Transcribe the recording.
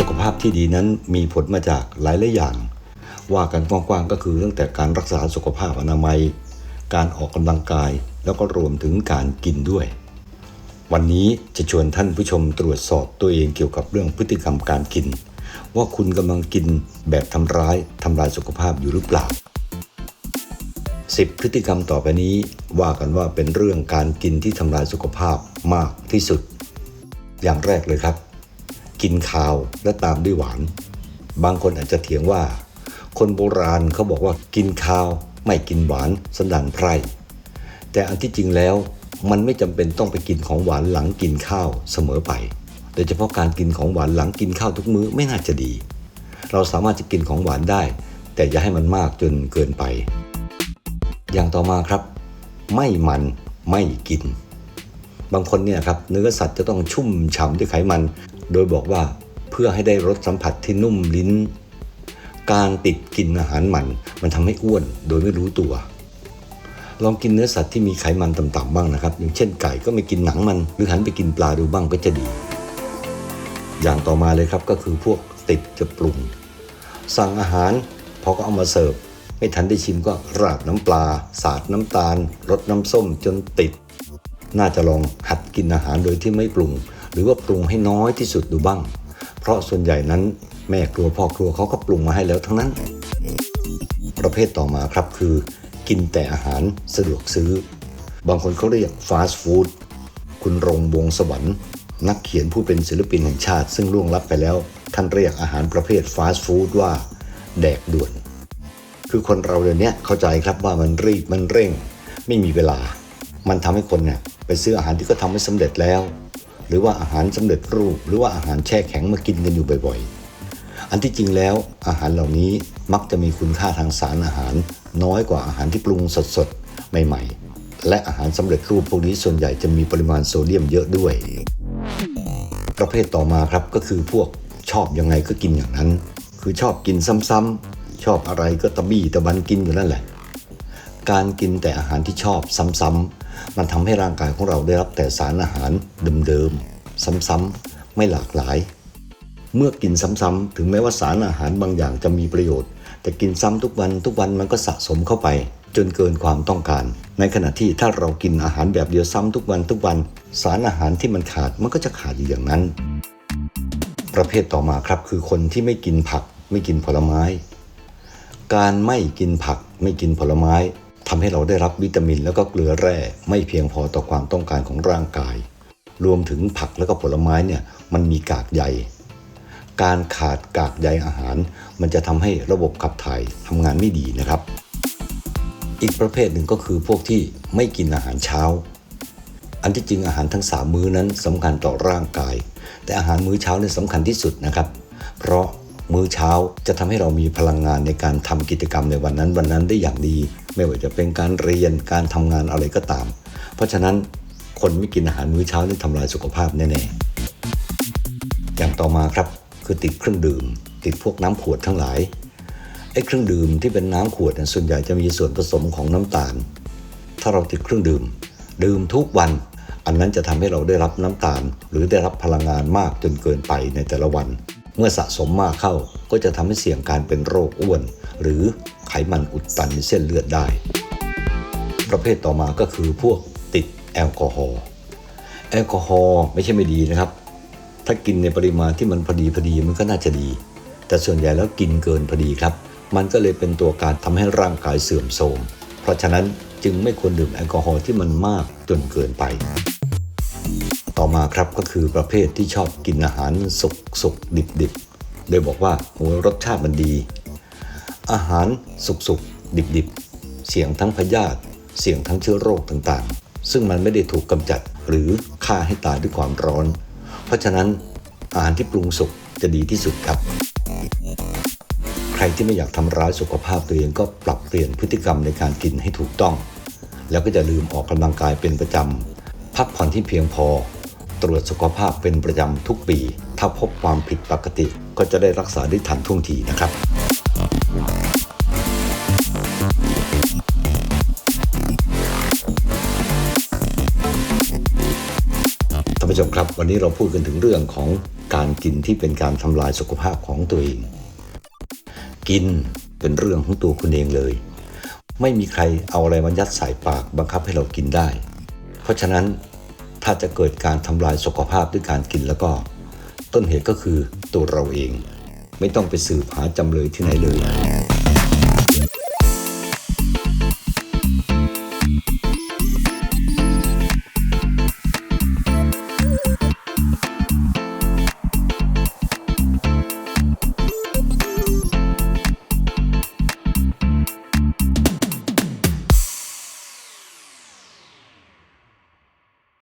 สุขภาพที่ดีนั้นมีผลมาจากหลายหลายอย่าง ว่ากันกว้างๆก็คือตั้งแต่การรักษาสุขภาพอนามัย การออกกำลังกาย แล้วก็รวมถึงการกินด้วย วันนี้จะชวนท่านผู้ชมตรวจสอบตัวเองเกี่ยวกับเรื่องพฤติกรรมการกิน ว่าคุณกำลังกินแบบทำร้ายทำลายสุขภาพอยู่หรือเปล่า 10 พฤติกรรมต่อไปนี้ ว่ากันว่าเป็นเรื่องการกินที่ทำลายสุขภาพมากที่สุด อย่างแรกเลยครับ กินข้าวและตามด้วยหวาน บางคนอาจจะเถียงว่า คนโบราณเขาบอกว่ากินข้าวไม่กินหวานสันดานไพร่แต่อันที่จริงแล้วมันไม่จำเป็นต้องไปกินของหวานหลังกินข้าวเสมอไป โดยเฉพาะการกินของหวานหลังกินข้าวทุกมื้อไม่น่าจะดี เราสามารถจะกินของหวานได้ แต่อย่าให้มันมากจนเกินไป อย่างต่อมาครับ ไม่มันไม่กิน บางคนเนี่ยครับเนื้อสัตว์จะต้องชุ่มฉ่ำด้วยไขมัน โดยบอกว่าเพื่อให้ได้รสสัมผัสที่นุ่มลิ้น การติดกินอาหารมัน มันทำให้อ้วนโดยไม่รู้ตัว ลองกินเนื้อสัตว์ที่มีไขมันต่ำๆบ้างนะครับ อย่างเช่นไก่ก็ไม่กินหนังมัน หรือหันไปกินปลาดูบ้างก็จะดี อย่างต่อมาเลยครับก็คือพวกติดจะปรุง สั่งอาหารพอก็เอามาเสิร์ฟไม่ทันได้ชิมก็ราดน้ำปลา สาดน้ำตาลรดน้ำส้มจนติด น่าจะลองหัดกินอาหารโดยที่ไม่ปรุง หรือว่าปรุงให้น้อยที่สุดดูบ้าง เพราะส่วนใหญ่นั้นแม่ครัวพ่อครัวเขาก็ปรุงมาให้แล้วทั้งนั้น ประเภทต่อมาครับคือ กินแต่อาหารสะดวกซื้อ บางคนเขาเรียกฟาสต์ฟู้ดคุณรงวงสวรรค์นักเขียนผู้เป็นศิลปินแห่งชาติ ซึ่งล่วงลับไปแล้ว ท่านเรียกอาหารประเภทฟาสต์ฟู้ดว่า แดกด่วน คือคนเราเดี๋ยวนี้เข้าใจครับว่ามันรีบมันเร่ง ไม่มีเวลา มันทำให้คนเนี่ยไปซื้ออาหารที่เขาทำให้สำเร็จแล้ว หรือว่าอาหารสำเร็จรูป หรือว่าอาหารแช่แข็งมากินกันอยู่บ่อยๆ อันที่จริงแล้วอาหารเหล่านี้มักจะมีคุณค่าทางสารอาหาร น้อยกว่าอาหารที่ปรุงสดๆ ใหม่ๆ และอาหารสำเร็จรูปพวกนี้ส่วนใหญ่จะมีปริมาณโซเดียมเยอะด้วย ประเภทต่อมาครับก็คือพวกชอบยังไงก็กินอย่างนั้น คือชอบกินซ้ำๆชอบอะไรก็ตะบี้ตะบันกินอยู่นั่นแหละ การกินแต่อาหารที่ชอบซ้ำๆ มันทำให้ร่างกายของเราได้รับแต่สารอาหารเดิมๆซ้ำๆไม่หลากหลาย เมื่อกินซ้ำๆถึงแม้ว่าสารอาหารบางอย่างจะมีประโยชน์ แต่กินซ้ำทุกวันทุกวันมันก็สะสมเข้าไป จนเกินความต้องการ ในขณะที่ถ้าเรากินอาหารแบบเดียวซ้ำทุกวันทุกวัน สารอาหารที่มันขาดมันก็จะขาดอยู่อย่างนั้น ประเภทต่อมาครับคือคนที่ไม่กินผัก ไม่กินผลไม้ การไม่กินผักไม่กินผลไม้ ทำให้เราได้รับวิตามินแล้วก็เกลือแร่ไม่เพียงพอต่อความต้องการของร่างกาย รวมถึงผักแล้วก็ผลไม้เนี่ยมันมีกากใย การขาดกากใยอาหาร มันจะทำให้ระบบขับถ่ายทำงานไม่ดีนะครับ อีกประเภทหนึ่งก็คือพวกที่ไม่กินอาหารเช้า อันที่จริงอาหารทั้งสามมื้อนั้นสำคัญต่อร่างกาย แต่อาหารมื้อเช้าเนี่ยสำคัญที่สุดนะครับ เพราะมื้อเช้าจะทำให้เรามีพลังงานในการทำกิจกรรมในวันนั้นวันนั้นได้อย่างดี ไม่ว่าจะเป็นการเรียนการทำงานอะไรก็ตาม เพราะฉะนั้นคนไม่กินอาหารมื้อเช้านี่ทำลายสุขภาพแน่ๆ อย่างต่อมาครับคือติดเครื่องดื่ม ติดพวกน้ำขวดทั้งหลายไอ้เครื่องดื่มที่เป็นน้ำขวดส่วนใหญ่จะมีส่วนผสมของน้ำตาล ถ้าเราติดเครื่องดื่ม ดื่มทุกวัน อันนั้นจะทำให้เราได้รับน้ำตาล หรือได้รับพลังงานมากจนเกินไปในแต่ละวัน เมื่อสะสมมากเข้าก็จะทำให้เสี่ยงการเป็นโรคอ้วน หรือ ไขมันอุดตันในเส้นเลือดได้ ประเภทต่อมาก็คือพวกติดแอลกอฮอล์แอลกอฮอล์ไม่ใช่ไม่ดีนะครับ ถ้ากินในปริมาณที่มันพอดีพอดีมันก็น่าจะดี แต่ส่วนใหญ่แล้วกินเกินพอดีครับ มันก็เลยเป็นตัวการทำให้ร่างกายเสื่อมโทรมเพราะฉะนั้นจึงไม่ควรดื่มแอลกอฮอล์ที่มันมากจนเกินไป ต่อมาครับก็คือประเภทที่ชอบกินอาหารสุกสุกดิบดิบโดยบอกว่าโหรสชาติมันดี อาหารสุกสุกดิบดิบเสี่ยงทั้งพยาธิเสี่ยงทั้งเชื้อโรคต่างๆ ซึ่งมันไม่ได้ถูกกำจัดหรือฆ่าให้ตายด้วยความร้อน เพราะฉะนั้นอาหารที่ปรุงสุกจะดีที่สุดครับ ใครที่ไม่อยากทำร้ายสุขภาพตัวเองก็ปรับเปลี่ยนพฤติกรรมในการกินให้ถูกต้อง แล้วก็จะลืมออกกำลังกายเป็นประจำพักผ่อนที่เพียงพอ ตรวจสุขภาพเป็นประจำทุกปี ถ้าพบความผิดปกติก็จะได้รักษาได้ทันท่วงทีนะครับ ท่านผู้ชมครับ วันนี้เราพูดกันถึงเรื่องของการกินที่เป็นการทำลายสุขภาพของตัวเอง กินเป็นเรื่องของตัวคุณเองเลย ไม่มีใครเอาอะไรมายัดใส่ปากบังคับให้เรากินได้ เพราะฉะนั้นถ้าจะเกิดการทำลายสุขภาพด้วยการกินแล้วก็ ต้นเหตุก็คือตัวเราเอง ไม่ต้องไปสืบหาจำเลยที่ไหนเลย